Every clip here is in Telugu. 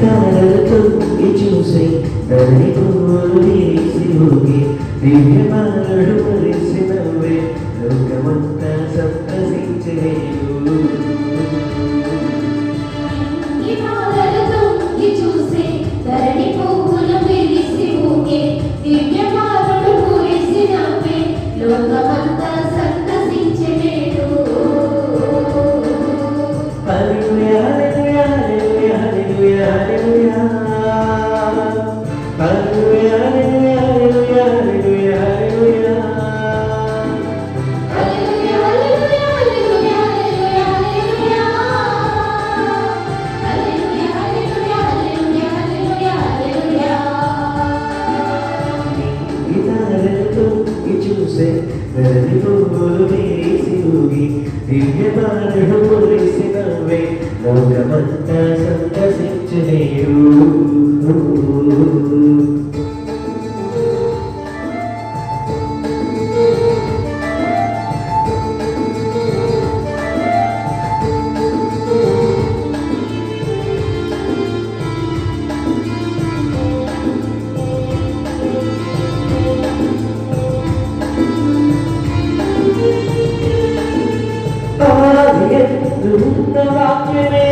తరగతుంది చూసి తల్లి పువ్వులు వేసి ఊగి దివ్యమానుడు కలిసి నవ్వే లోకమంతా సంతసించవే దివ్యమానుడు వేసినవే లోకమంతా సంతసించునే the rock in it.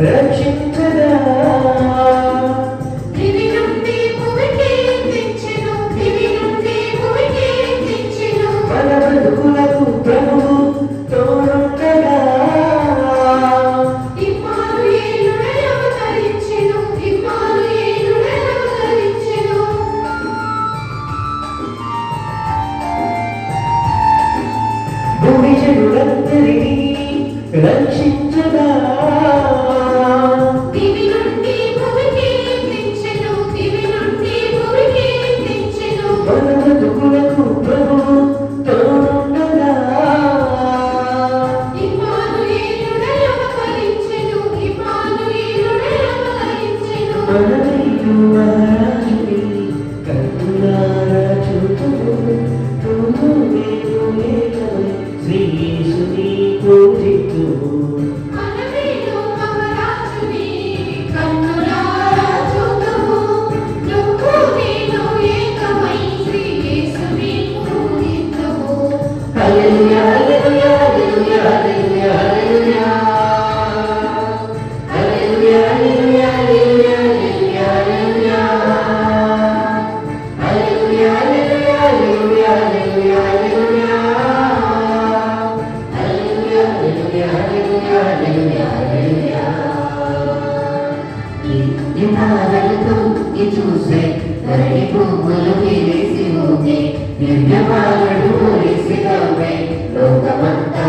Correction ముగ్గులు వెలిసిందే నిన్న మాలడు ఒలిసినవే లోకమంతా